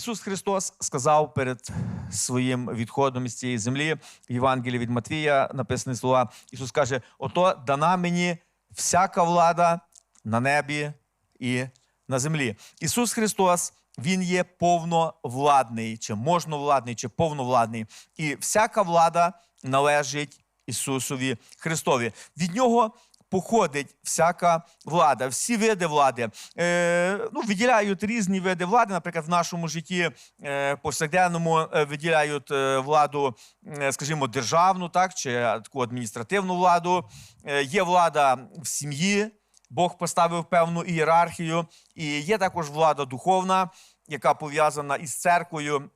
Ісус Христос сказав перед своїм відходом із цієї землі в Євангелії від Матвія написані слова. Ісус каже: Ото дана мені всяка влада на небі і на землі. Ісус Христос. Він є повновладний, чи можновладний, чи повновладний. І всяка влада належить Ісусові Христові. Від нього походить всяка влада, всі види влади. Е, ну, виділяють різні види влади. Наприклад, в нашому житті е, повсякденному е, виділяють е, владу, е, скажімо, державну, так, чи таку адміністративну владу. Е, є влада в сім'ї. Бог поставив певну ієрархію, і є також влада духовна, яка пов'язана із церквою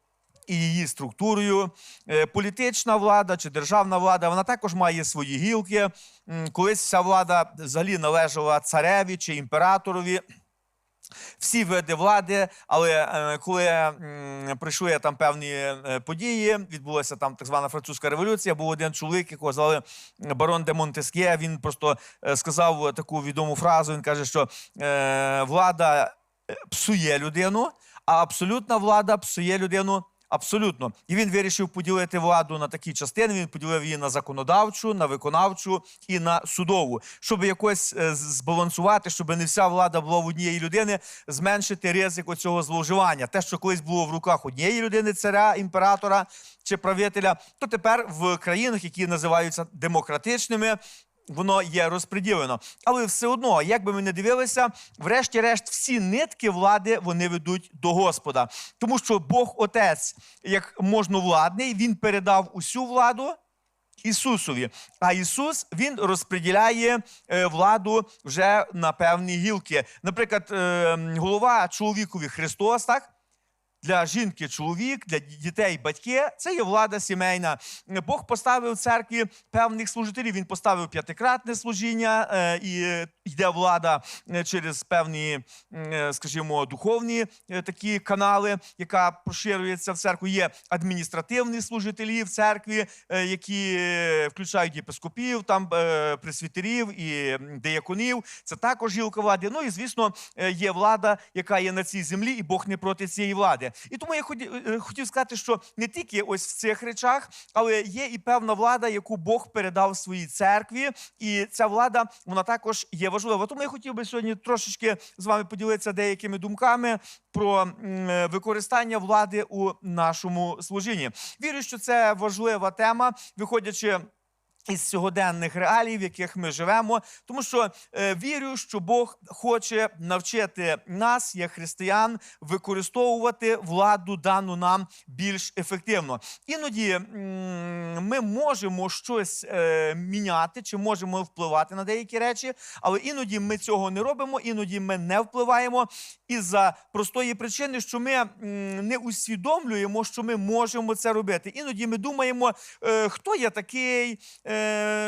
і її структурою. Е, Політична влада чи державна влада вона також має свої гілки. Колись ця влада взагалі належала цареві чи імператорові. Всі види влади, але е, коли прийшли там певні е, події, відбулася там так звана французька революція. Був один чоловік, якого звали барон де Монтескє. Він просто сказав таку відому фразу. Він каже, що влада псує людину, а абсолютна влада псує людину. Абсолютно, і він вирішив поділити владу на такі частини. Він поділив її на законодавчу, на виконавчу і на судову, щоб якось е, збалансувати, щоб не вся влада була в однієї людини, зменшити ризик оцього зловживання. Те, що колись було в руках однієї людини, царя, імператора чи правителя, то тепер в країнах, які називаються демократичними, воно є розподілено. Але все одно, як би ми не дивилися, врешті-решт всі нитки влади вони ведуть до Господа. Тому що Бог Отець, як можновладний, він передав усю владу. Ісусові, а Ісус він розподіляє е, владу вже на певні гілки. Наприклад, е, голова чоловікові Христос, так? Для жінки чоловік, для дітей батьки це є влада сімейна. Бог поставив церкві певних служителів. Він поставив п'ятикратне служіння, е, і йде влада е, через певні, е, скажімо, духовні такі канали, яка поширюється в церкву. Є адміністративні служителі в церкві, які включають єпископів, там пресвітерів і деяконів. Це також гілка влади. Ну і звісно, є влада, яка є на цій землі, і Бог не проти цієї влади. І тому я ході- е, хотів сказати, що не тільки ось в цих речах, але є і певна влада, яку Бог передав своїй церкві, і ця влада вона також є важлива. Тому я хотів би сьогодні трошечки з вами поділитися деякими думками про е, використання влади у нашому служінні. Вірю, що це важлива тема, виходячи. Із сьогоденних реалій, в яких ми живемо, тому що е, вірю, що Бог хоче навчити нас, як християн, використовувати владу дану нам більш ефективно. Іноді ми можемо щось е, міняти чи можемо впливати на деякі речі, але іноді ми цього не робимо, іноді ми не впливаємо із-за простої причини, що ми м, не усвідомлюємо, що ми можемо це робити. Іноді ми думаємо, е, хто я такий, е,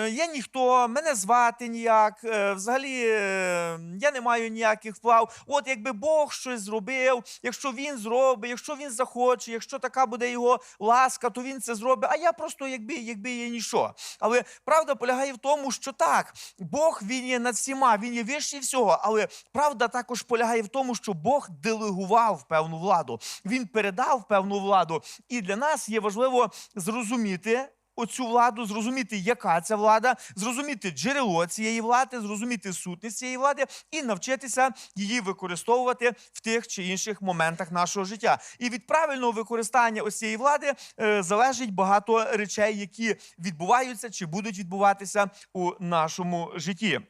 я ніхто, мене звати ніяк. е, взагалі е, я не маю ніяких вплав. От якби Бог щось зробив, якщо він зробить, якщо він захоче, якщо така буде його ласка, то він це зробить. А я просто якби, якби є ніщо. Але правда полягає в тому, що так, Бог він є над всіма, він є вищий всього. Але правда також полягає в тому, що Бог делегував певну владу, він передав певну владу. І для нас є важливо зрозуміти. Оцю владу, зрозуміти, яка ця влада, зрозуміти джерело цієї влади, зрозуміти сутність цієї влади і навчитися її використовувати в тих чи інших моментах нашого життя. І від правильного використання ось цієї влади е, залежить багато речей, які відбуваються чи будуть відбуватися у нашому житті.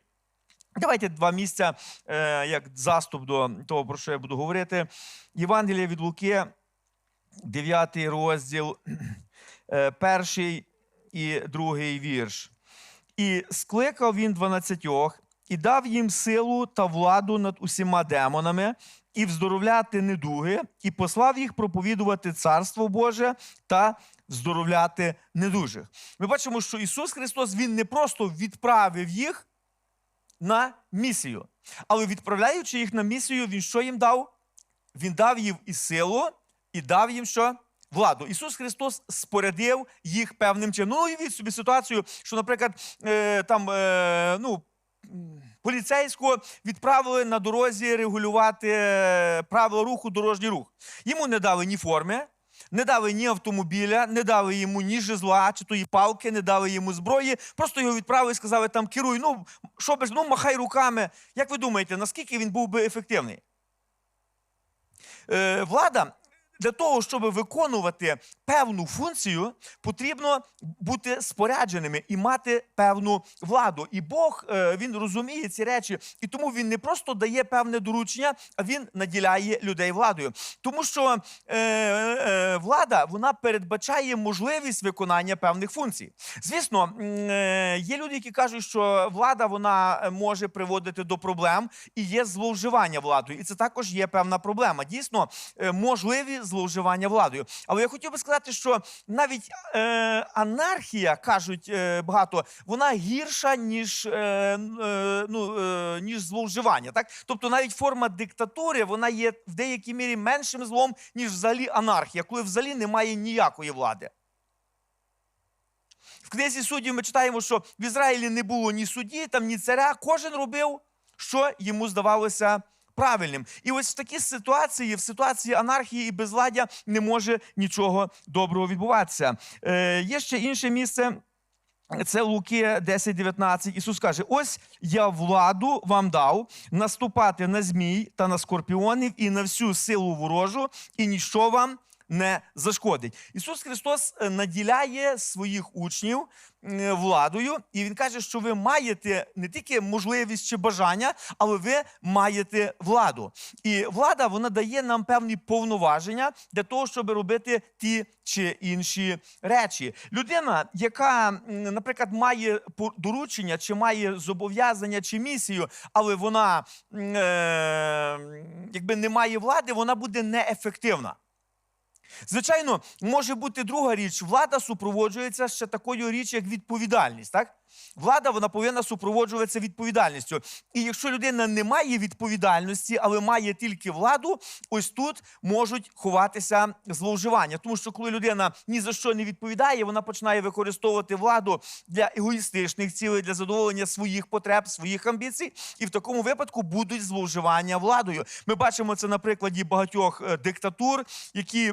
Давайте два місця, е, як заступ до того, про що я буду говорити. Євангелія від Луки, 9 розділ, е, перший і другий вірш. І скликав він дванадцятьох, і дав їм силу та владу над усіма демонами, і вздоровляти недуги, і послав їх проповідувати Царство Боже та вздоровляти недужих. Ми бачимо, що Ісус Христос Він не просто відправив їх на місію. Але відправляючи їх на місію, він що їм дав? Він дав їм і силу, і дав їм що? Владу. Ісус Христос спорядив їх певним чином. Ну, уявіть собі ситуацію, що, наприклад, е, там, е, ну. поліцейського відправили на дорозі регулювати е, правила руху, дорожній рух. Йому не дали ні форми, не дали ні автомобіля, не дали йому ні жезла, чи тої палки, не дали йому зброї. Просто його відправили і сказали там керуй. Ну, що без, ну махай руками. Як ви думаєте, наскільки він був би ефективний? Е, влада для того, щоб виконувати певну функцію, потрібно бути спорядженими і мати певну владу. І Бог е, він розуміє ці речі, і тому він не просто дає певне доручення, а він наділяє людей владою. Тому що е, е, влада вона передбачає можливість виконання певних функцій. Звісно, е, є люди, які кажуть, що влада вона е, може приводити до проблем і є зловживання владою. І це також є певна проблема. Дійсно, е, можливі зловживання владою. Але я хотів би сказати, що навіть е, анархія, кажуть е, багато, вона гірша, ніж, е, е, ну, е, ніж зловживання. Так? Тобто навіть форма диктатури вона є в деякій мірі меншим злом, ніж взагалі анархія, коли взагалі немає ніякої влади. В книзі суддів ми читаємо, що в Ізраїлі не було ні судді, там, ні царя. Кожен робив, що йому здавалося правильним. І ось в такі ситуації, в ситуації анархії і безладдя, не може нічого доброго відбуватися. Е, є ще інше місце. Це Луки 10.19. Ісус каже: Ось я владу вам дав наступати на змій та на скорпіонів і на всю силу ворожу, і ніщо вам не зашкодить. Ісус Христос е, наділяє своїх учнів е, владою, і Він каже, що ви маєте не тільки можливість чи бажання, але ви маєте владу. І влада вона дає нам певні повноваження для того, щоб робити ті чи інші речі. Людина, яка, наприклад, має доручення, чи має зобов'язання чи місію, але вона е, якби не має влади, вона буде неефективна. Звичайно, може бути друга річ. Влада супроводжується ще такою річ, як відповідальність. Так? Влада вона повинна супроводжуватися відповідальністю. І якщо людина не має відповідальності, але має тільки владу, ось тут можуть ховатися зловживання. Тому що коли людина ні за що не відповідає, вона починає використовувати владу для егоїстичних цілей, для задоволення своїх потреб, своїх амбіцій. І в такому випадку будуть зловживання владою. Ми бачимо це на прикладі багатьох е, диктатур, які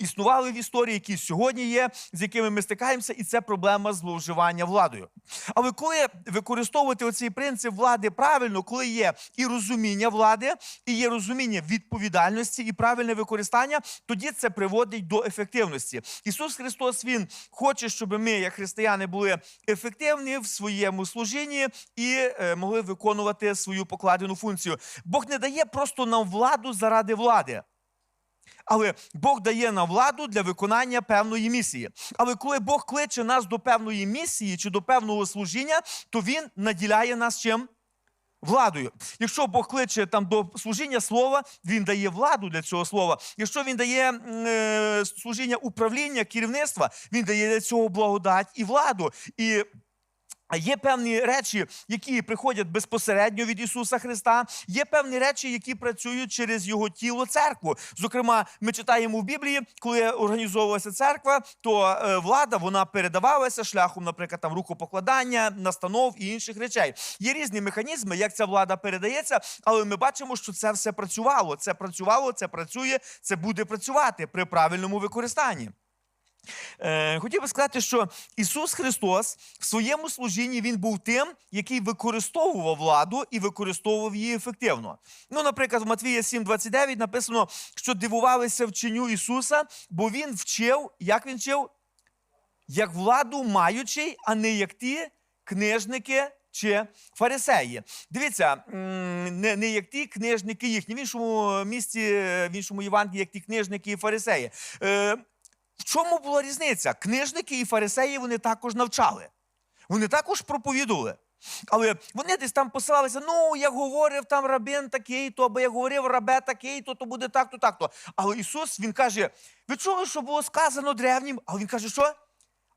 існували в історії, які сьогодні є, з якими ми стикаємося, і це проблема зловживання владою. Але коли використовувати оцей принцип влади правильно, коли є і розуміння влади, і є розуміння відповідальності і правильне використання, тоді це приводить до ефективності. Ісус Христос Він хоче, щоб ми, як християни, були ефективні в своєму служінні і е, могли виконувати свою покладену функцію. Бог не дає просто нам владу заради влади. Але Бог дає нам владу для виконання певної місії. Але коли Бог кличе нас до певної місії чи до певного служіння, то Він наділяє нас чим? Владою. Якщо Бог кличе там до служіння слова, він дає владу для цього слова. Якщо він дає е, служіння управління, керівництва, він дає для цього благодать і владу. І Є певні речі, які приходять безпосередньо від Ісуса Христа. Є певні речі, які працюють через Його тіло церкву. Зокрема, ми читаємо в Біблії, коли організовувалася церква, то е, влада вона передавалася шляхом, наприклад, там рукопокладання, настанов і інших речей. Є різні механізми, як ця влада передається, але ми бачимо, що це все працювало. Це працювало, це працює, це буде працювати при правильному використанні. Е, хотів би сказати, що Ісус Христос в своєму служінні Він був тим, який використовував владу і використовував її ефективно. Ну, наприклад, в Матвія 7,29 написано, що дивувалися вченню Ісуса, бо Він вчив, як він вчив? Як владу маючий, а не як ті книжники. Чи фарисеї. Дивіться, не, не як ті книжники їхні, в іншому місці, в іншому Євангелії, як ті книжники і фарисеї. Е, в чому була різниця? Книжники і фарисеї вони також навчали. Вони також проповідували. Але вони десь там посилалися, ну, як говорив там рабин такий-то, або як говорив рабе такий-то, то буде так-то, так-то. Але Ісус, Він каже: ви чули, що було сказано древнім? А Він каже, що?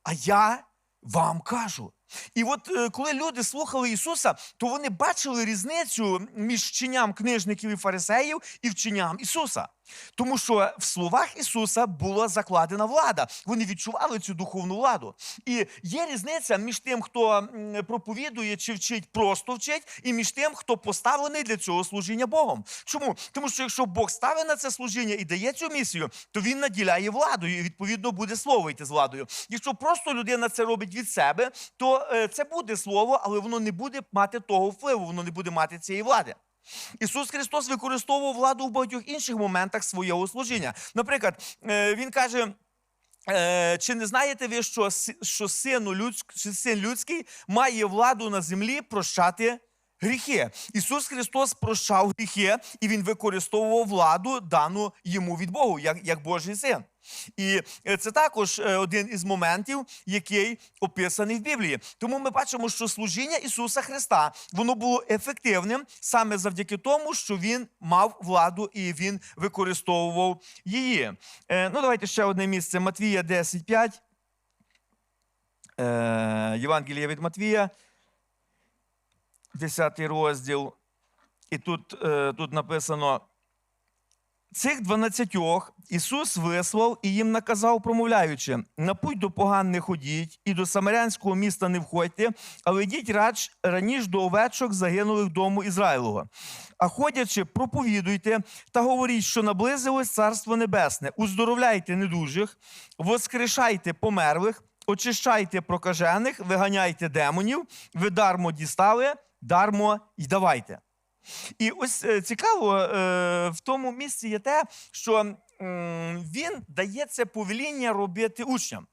А я вам кажу. І от е, коли люди слухали Ісуса, то вони бачили різницю між вченням книжників і фарисеїв і вченням Ісуса. Тому що в словах Ісуса була закладена влада. Вони відчували цю духовну владу. І є різниця між тим, хто проповідує чи вчить, просто вчить, і між тим, хто поставлений для цього служіння Богом. Чому? Тому що якщо Бог ставить на це служіння і дає цю місію, то він наділяє владою, і відповідно буде слово йти з владою. Якщо просто людина це робить від себе, то е, це буде слово, але воно не буде мати того впливу, воно не буде мати цієї влади. Ісус Христос використовував владу в багатьох інших моментах свого служіння. Наприклад, е, він каже. Е, чи не знаєте ви, що, що сину людськ, син людський має владу на землі прощати гріхи? Ісус Христос прощав гріхи, і Він використовував владу, дану йому від Богу, як, як Божий син. І е, це також е, один із моментів, який описаний в Біблії. Тому ми бачимо, що служіння Ісуса Христа воно було ефективним саме завдяки тому, що він мав владу і він використовував її. Е, ну, давайте ще одне місце. Матвія 10.5. Е, Євангелія від Матвія, 10 розділ. І тут, е, тут написано. Цих дванадцятьох Ісус вислав і їм наказав, промовляючи: на путь до поган не ходіть, і до самарянського міста не входьте, але йдіть рач раніш до овечок загинулих дому Ізраїлова. А ходячи, проповідуйте та говоріть, що наблизилось Царство Небесне, уздоровляйте недужих, воскрешайте померлих, очищайте прокажених, виганяйте демонів, ви дармо дістали, дармо й давайте. І ось е, цікаво е, в тому місці є те, що він дає це повеління робити учням.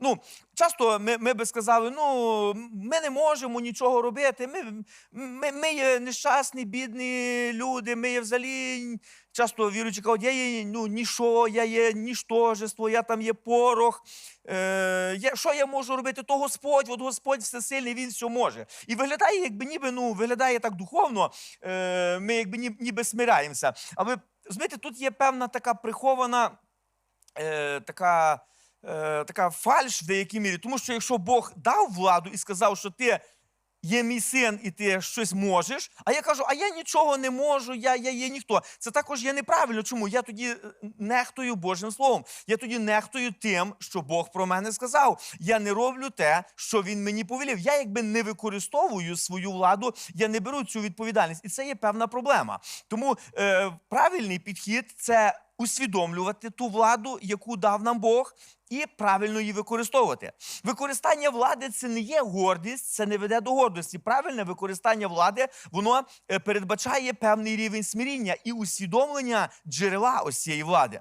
Ну, часто ми, ми би сказали, ну, ми не можемо нічого робити. Ми, ми, ми є нещасні, бідні люди, ми є взагалі часто віруючи кажуть, я є ну, ніщо, я є ніштожество, я там є порох. Е, я, що я можу робити? То Господь, от Господь всесильний, він все може. І виглядає, якби ніби ну, виглядає так духовно, е, ми якби ні- ніби смиряємося. Але знаєте, тут є певна така прихована е, така, е, така фальш в деякій мірі. Тому що якщо Бог дав владу і сказав, що ти є мій син, і ти щось можеш, а я кажу, а я нічого не можу, я, я є ніхто. Це також є неправильно. Чому? Я тоді е, нехтую Божим Словом. Я тоді нехтую тим, що Бог про мене сказав. Я не роблю те, що він мені повелів. Я якби не використовую свою владу, я не беру цю відповідальність. І це є певна проблема. Тому е, правильний підхід це усвідомлювати ту владу, яку дав нам Бог, і правильно її використовувати. Використання влади це не є гордість, це не веде до гордості. Правильне використання влади воно е, передбачає певний рівень смиріння і усвідомлення джерела ось цієї влади.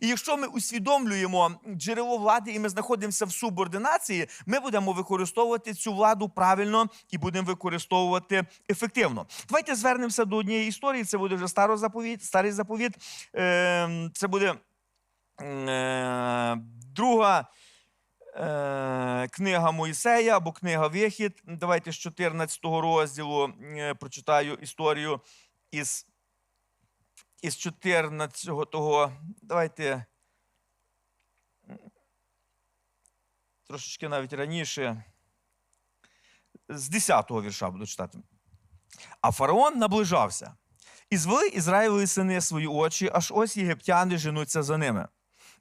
І якщо ми усвідомлюємо джерело влади і ми знаходимося в субординації, ми будемо використовувати цю владу правильно і будемо використовувати ефективно. Давайте звернемося до однієї історії. Це буде вже старий заповіт. Старий заповіт. Е, Це буде друга. Е, Книга Моїсея або книга Вихід. Давайте з 14 розділу е, прочитаю історію із із 14-го, давайте трошечки навіть раніше, з 10-го вірша буду читати. А фараон наближався, і звели Ізраїлеві сини свої очі, аж ось єгиптяни женуться за ними.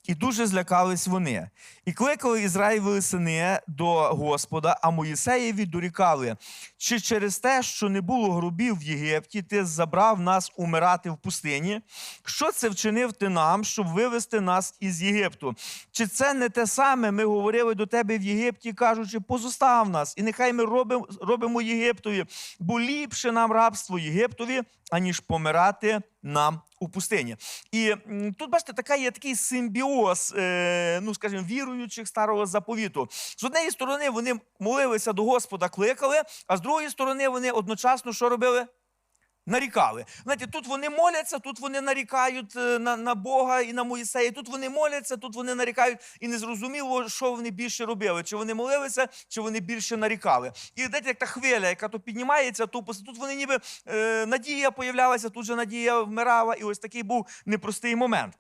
І дуже злякались вони. І кликали Ізраїлеві сини до Господа, а Моїсеєві дорікали, чи через те, що не було грубів в Єгипті, ти забрав нас умирати в пустині? Що це вчинив ти нам, щоб вивести нас із Єгипту? Чи це не те саме ми говорили до тебе в Єгипті, кажучи, позостав нас, і нехай ми робимо, робимо Єгиптові, бо ліпше нам рабство Єгиптові, аніж помирати нам у пустині. І тут, бачите, така є такий симбіоз, е, ну скажімо, віруючих старого заповіту. З однієї сторони, вони молилися до Господа, кликали, а з другої сторони, вони одночасно що робили? Нарікали. Знаєте, тут вони моляться, тут вони нарікають е, на, на Бога і на Моїсея. Тут вони моляться, тут вони нарікають, і незрозуміло, що вони більше робили. Чи вони молилися, чи вони більше нарікали. І знаєте, як та хвиля, яка то піднімається, то тут вони ніби е, надія появлялася, тут же надія вмирала, і ось такий був непростий момент.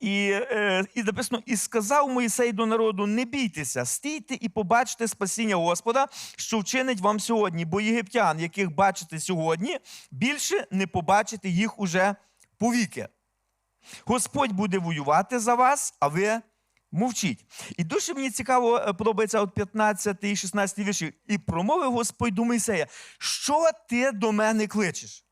І, е, і написано: і сказав Моїсей до народу: не бійтеся, стійте і побачите спасіння Господа, що вчинить вам сьогодні, бо єгиптян, яких бачите сьогодні, більше не побачите їх уже повіки. Господь буде воювати за вас, а ви мовчіть. І дуже мені цікаво е, подобається от 15 і 16 вірші. І промовив Господь до Мойсея, що ти до мене кличеш?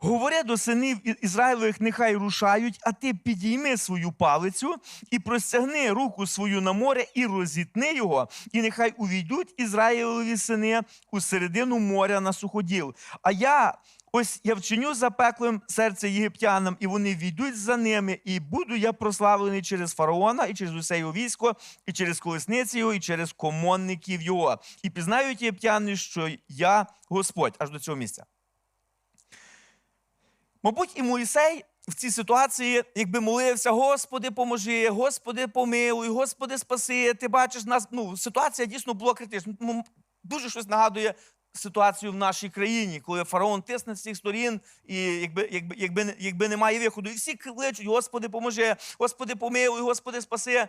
Говори до синів І- Ізраїлевих, нехай рушають, а ти підійми свою палицю і простягни руку свою на море і розітни його, і нехай увійдуть Ізраїлеві сини у середину моря на суходіл. А я ось я вчиню запеклим серце єгиптянам, і вони війдуть за ними, і буду я прославлений через фараона, і через усе його військо, і через колесниці його, і через комонників його. І пізнають єгиптяни, що я Господь аж до цього місця. Мабуть, і Моїсей в цій ситуації, якби молився, Господи, поможи, Господи, помилуй, Господи, спаси. Ти бачиш нас. Ну, ситуація дійсно була критична. Дуже щось нагадує ситуацію в нашій країні, коли фараон тисне з всіх сторін, і якби, якби, якби, якби немає виходу. І всі кличуть: Господи, поможи, Господи, помилуй, Господи, спаси.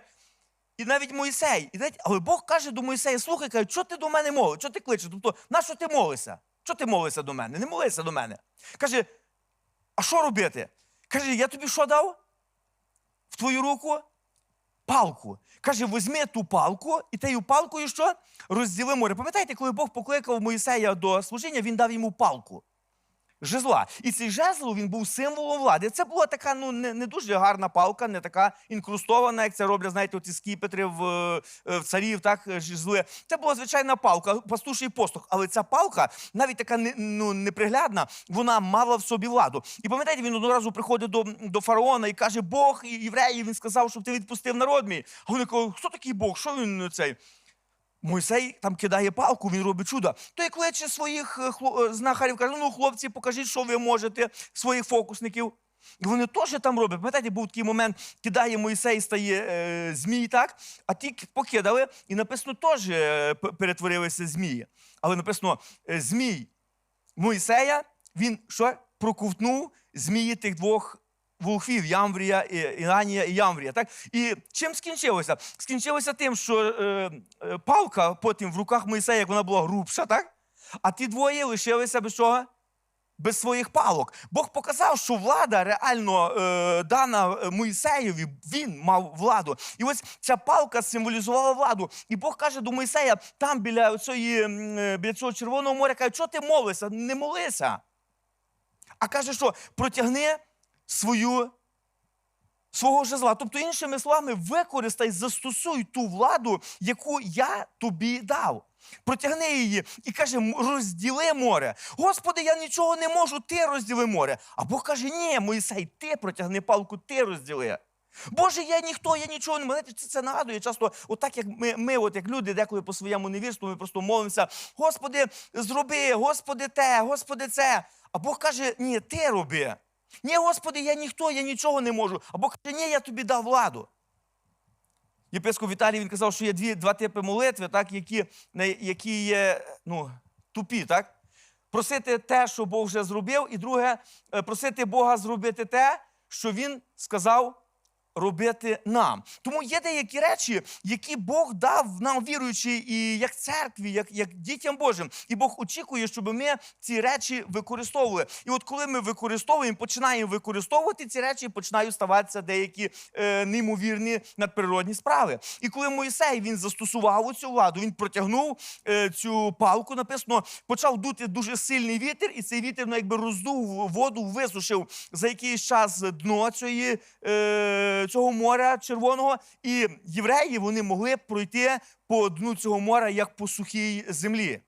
І навіть Моїсей, і навіть, але Бог каже до Моїсея: слухай, каже, що ти до мене молиш? Що ти кличеш? Тобто, на що ти молишся? Що ти молишся до мене? Не молися до мене. Каже, а що робити? Каже, я тобі що дав? В твою руку? Палку. Каже, візьми ту палку, і тією палкою що? Розділи море. Пам'ятаєте, коли Бог покликав Моїсея до служіння, він дав йому палку. Жезла. І цей жезл він був символом влади. Це була така ну не, не дуже гарна палка, не така інкрустована, як це роблять, знаєте, оці скіпетри в, е, в царів, так, е, жезли. Це була звичайна палка, пастуший постух. Але ця палка, навіть така ну, неприглядна, вона мала в собі владу. І пам'ятаєте, він одного разу приходить до, до фараона і каже: Бог і євреїв, він сказав, щоб ти відпустив народ мій. А вони кажуть, хто такий Бог? Що він цей? Мойсей там кидає палку, він робить чудо. Той кличе своїх е, е, знахарів, каже: ну, хлопці, покажіть, що ви можете, своїх фокусників. І вони теж там роблять. Пам'ятаєте, був такий момент, кидає Мойсей, стає е, змій, так? А ті покидали, і написано, теж е, перетворилися змії. Але написано, змій Мойсея, він що? Проковтнув змії тих двох волхвів Ямврія, і- Інанія і Ямврія. Так? І чим скінчилося? Скінчилося тим, що е, е, палка потім в руках Мойсея, як вона була грубша, так? а ті двоє лишилися без чого? Без своїх палок. Бог показав, що влада реально е, дана е, Моїсеєві, він мав владу. І ось ця палка символізувала владу. І Бог каже до Моїсея, там біля, цієї, е, біля цього Червоного моря, каже, що ти молишся? Не молися. А каже, що протягни свою, свого жезла. Тобто, іншими словами, використай, застосуй ту владу, яку я тобі дав. Протягни її і каже, розділи море. Господи, я нічого не можу, ти розділи море. А Бог каже, ні, Моїсей, ти протягни палку, ти розділи. Боже, я ніхто, я нічого не можу. Це, це нагадує часто, отак як ми, ми, от як люди, деколи по своєму невірству, ми просто молимося: Господи, зроби, Господи, те, Господи, це. А Бог каже, ні, ти роби. Ні, Господи, я ніхто, я нічого не можу. А Бог каже, ні, я тобі дав владу. Єпископ Віталій він казав, що є дві, два типи молитви, так, які, які є ну, тупі. Так? Просити те, що Бог вже зробив, і друге, е, просити Бога зробити те, що Він сказав робити нам. Тому є деякі речі, які Бог дав нам віруючи, і як церкві, як, як дітям Божим. І Бог очікує, щоб ми ці речі використовували. І от коли ми використовуємо, починаємо використовувати ці речі, починають ставатися деякі е, неймовірні надприродні справи. І коли Моїсей він застосував цю владу, він протягнув е, цю палку, написано, почав дути дуже сильний вітер, і цей вітер ну, якби роздув воду, висушив за якийсь час дно цієї, е, цього моря червоного. І євреї вони могли пройти по дну цього моря як по сухій землі.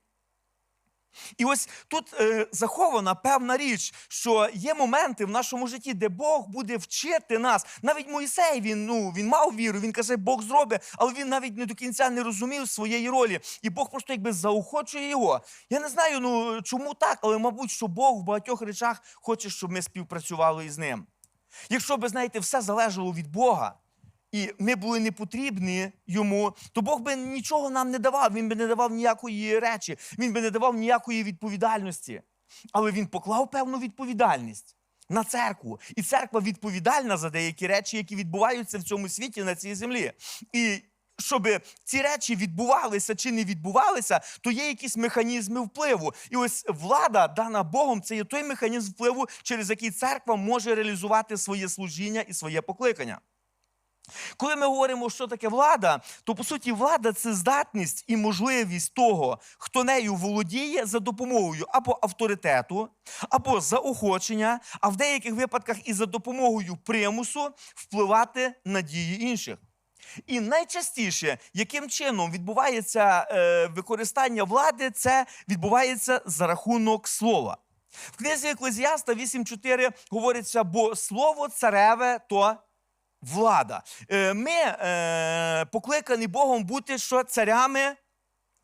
І ось тут е, захована певна річ, що є моменти в нашому житті, де Бог буде вчити нас. Навіть Моїсей він, ну, він мав віру, він каже, Бог зробить, але він навіть не до кінця не розумів своєї ролі. І Бог просто якби заохочує його. Я не знаю, ну чому так, але мабуть, що Бог в багатьох речах хоче, щоб ми співпрацювали із ним. Якщо би, знаєте, все залежало від Бога, і ми були не потрібні йому, то Бог би нічого нам не давав. Він би не давав ніякої речі, він би не давав ніякої відповідальності. Але він поклав певну відповідальність. на церкву. І церква відповідальна за деякі речі, які відбуваються в цьому світі на цій землі. І щоб ці речі відбувалися чи не відбувалися, то є якісь механізми впливу. І ось влада, дана Богом, це є той механізм впливу, через який церква може реалізувати своє служіння і своє покликання. Коли ми говоримо, що таке влада, то по суті влада це здатність і можливість того, хто нею володіє за допомогою або авторитету, або заохочення, а в деяких випадках і за допомогою примусу впливати на дії інших. І найчастіше, яким чином відбувається е, використання влади, це відбувається за рахунок слова. В книзі Еклезіаста 8.4 говориться, бо слово цареве то влада. Е, Ми е, покликані Богом бути що царями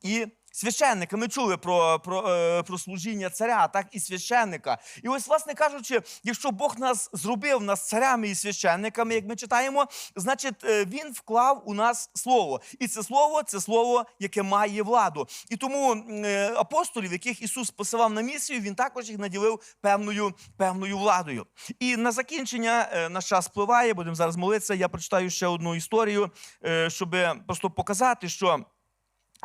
і священниками. Ми чули про, про, е, про служіння царя, так і священника. І ось, власне кажучи, якщо Бог нас зробив нас царями і священниками, як ми читаємо, значить е, він вклав у нас слово. І це слово це слово, яке має владу. І тому е, апостолів, яких Ісус посилав на місію, він також їх наділив певною, певною владою. І на закінчення наш час впливає, будемо зараз молитися. Я прочитаю ще одну історію, щоб просто показати, що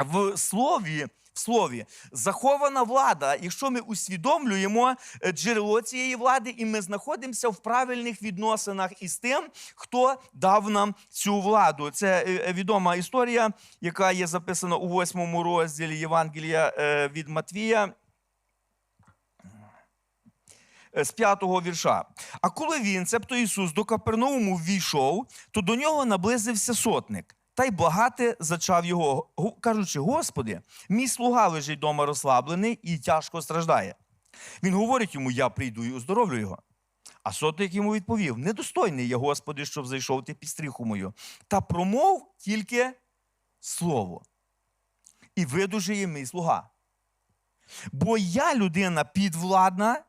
в слові. В слові захована влада, якщо ми усвідомлюємо е, джерело цієї влади, і ми знаходимося в правильних відносинах із тим, хто дав нам цю владу. Це е, е, відома історія, яка є записана у восьмому розділі Євангелія від Матвія. З п'ятого вірша. А коли він, цебто Ісус, до Капернауму ввійшов, то до нього наблизився сотник. Та й благати зачав його, кажучи: Господи, мій слуга лежить дома розслаблений і тяжко страждає. Він говорить йому: Я прийду і оздоровлю його. А сотник йому відповів: Недостойний я, Господи, щоб зайшов ти під стріху мою, та промов тільки слово. І видужає мій слуга. Бо я людина підвладна,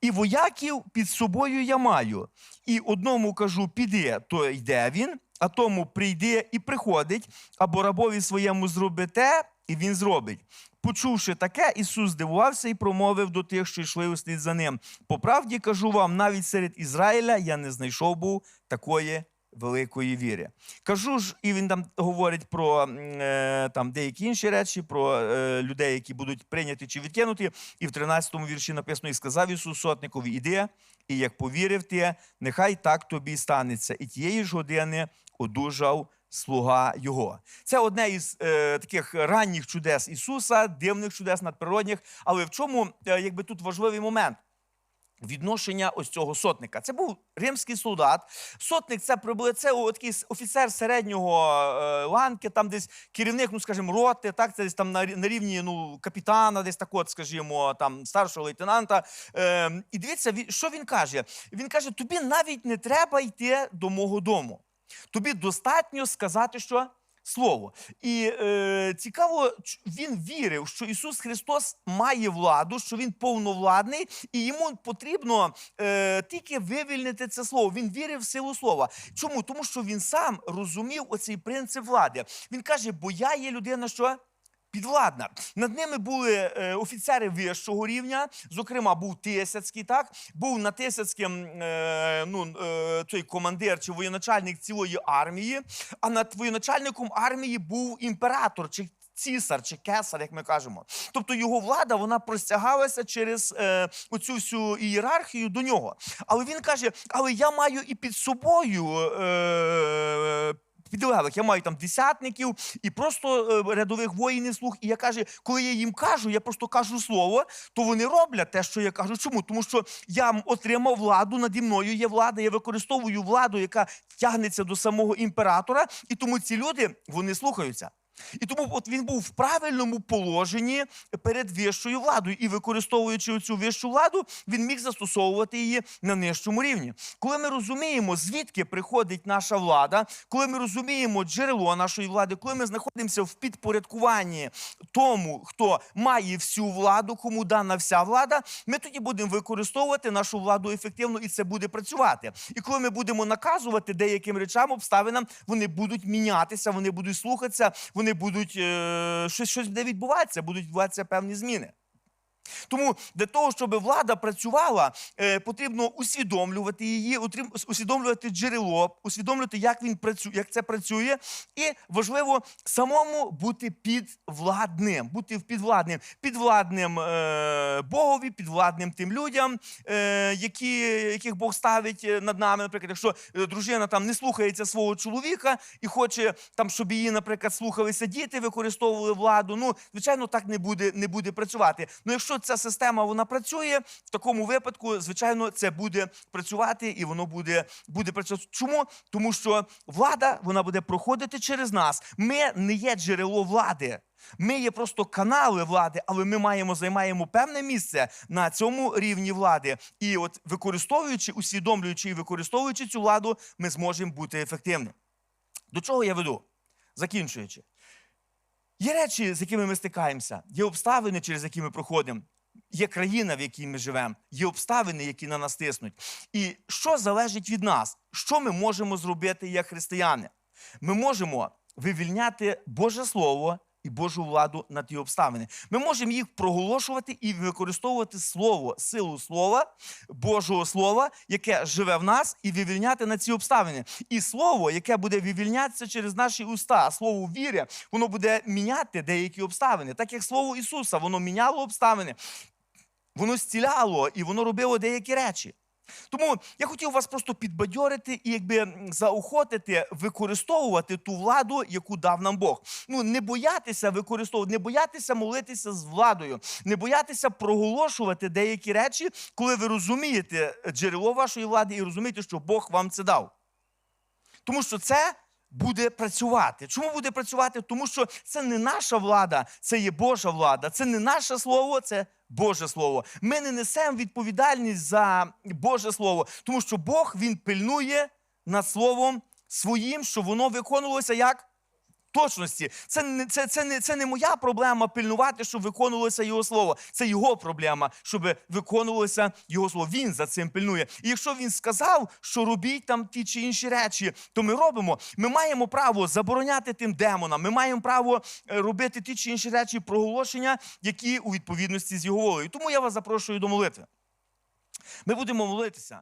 і вояків під собою я маю. І одному кажу, піди, то йде він, а тому прийди і приходить, або рабові своєму зроби те, і він зробить. Почувши таке, Ісус здивувався і промовив до тих, що йшли услід за ним. По правді кажу вам, навіть серед Ізраїля я не знайшов був такої великої віри. Кажу ж, і він там говорить про е, там деякі інші речі, про е, людей, які будуть прийняті чи відкинуті. І в 13-му вірші написано: і сказав Ісус сотникові: іди, і як повірив ти, нехай так тобі станеться. І тієї ж години одужав слуга його. Це одне із е, таких ранніх чудес Ісуса, дивних чудес надприродних. Але в чому е, якби тут важливий момент? Відношення ось цього сотника. Це був римський солдат. Сотник це це такий офіцер середнього е, ланки, там десь керівник, ну скажімо, роти, так, це десь там на, рівні ну, капітана, десь так от, скажімо, там старшого лейтенанта. Е, і дивіться, що він каже? Він каже: тобі навіть не треба йти до мого дому. Тобі достатньо сказати, що слово. І е, цікаво, він вірив, що Ісус Христос має владу, що Він повновладний, і йому потрібно е, тільки вивільнити це слово. Він вірив в силу слова. Чому? Тому що він сам розумів оцей принцип влади. Він каже: бо я є людина, що. Підвладна. Над ними були е, офіцери вищого рівня, зокрема, був Тисяцький, так? Був на Тисяцьким е, ну, е, той командир чи воєначальник цілої армії, а над воєначальником армії був імператор чи цісар чи кесар, як ми кажемо. Тобто його влада вона простягалася через е, оцю всю ієрархію до нього. Але він каже: але я маю і під собою. Е, Підлеглих. Я маю там десятників і просто е, рядових воїнів слуг. І я каже, коли я їм кажу, я просто кажу слово, то вони роблять те, що я кажу. Чому? Тому що я отримав владу наді мною. Є влада, я використовую владу, яка тягнеться до самого імператора, і тому ці люди вони слухаються. І тому от він був в правильному положенні перед вищою владою, і використовуючи цю вищу владу, він міг застосовувати її на нижчому рівні. Коли ми розуміємо, звідки приходить наша влада, коли ми розуміємо джерело нашої влади, коли ми знаходимося в підпорядкуванні тому, хто має всю владу, кому дана вся влада, ми тоді будемо використовувати нашу владу ефективно, і це буде працювати. І коли ми будемо наказувати деяким речам, обставинам, вони будуть мінятися, вони будуть слухатися, вони будуть е, щось, щось буде відбуватися, будуть відбуватися певні зміни. Тому для того, щоб влада працювала, е, потрібно усвідомлювати її, усвідомлювати джерело, усвідомлювати, як він працює, як це працює, і важливо самому бути підвладним, бути підвладним, підвладним е, Богові, підвладним тим людям, е, які, яких Бог ставить над нами. Наприклад, якщо дружина там не слухається свого чоловіка і хоче там, щоб її, наприклад, слухалися діти, використовували владу. Ну, звичайно, так не буде, не буде працювати. Ну, якщо ця система вона працює, в такому випадку, звичайно, це буде працювати і воно буде, буде працювати. Чому? Тому що влада вона буде проходити через нас. Ми не є джерело влади. Ми є просто канали влади, але ми маємо займаємо певне місце на цьому рівні влади. І от використовуючи, усвідомлюючи і використовуючи цю владу, ми зможемо бути ефективними. До чого я веду? Закінчуючи. Є речі, з якими ми стикаємося, є обставини, через які ми проходимо. Є країна, в якій ми живемо, є обставини, які на нас тиснуть. І що залежить від нас? Що ми можемо зробити як християни? Ми можемо вивільняти Боже Слово і Божу владу на ті обставини. Ми можемо їх проголошувати і використовувати слово, силу слова, Божого Слова, яке живе в нас, і вивільняти на ці обставини. І слово, яке буде вивільнятися через наші уста, слово віри, воно буде міняти деякі обставини. Так як слово Ісуса, воно міняло обставини, воно зціляло і воно робило деякі речі. Тому я хотів вас просто підбадьорити і якби заохотити використовувати ту владу, яку дав нам Бог. Ну не боятися використовувати, не боятися молитися з владою, не боятися проголошувати деякі речі, коли ви розумієте джерело вашої влади і розумієте, що Бог вам це дав. Тому що це буде працювати. Чому буде працювати? Тому що це не наша влада, це є Божа влада. Це не наше слово, це Боже Слово. Ми не несемо відповідальність за Боже Слово, тому що Бог він пильнує над словом своїм, щоб воно виконувалося як. Точності, це не це, це не це не моя проблема пильнувати, щоб виконувалося його слово. Це його проблема, щоб виконувалося його слово. Він за цим пильнує. І якщо він сказав, що робіть там ті чи інші речі, то ми робимо. Ми маємо право забороняти тим демонам. Ми маємо право е, робити ті чи інші речі проголошення, які у відповідності з його волею. Тому я вас запрошую до молитви. Ми будемо молитися.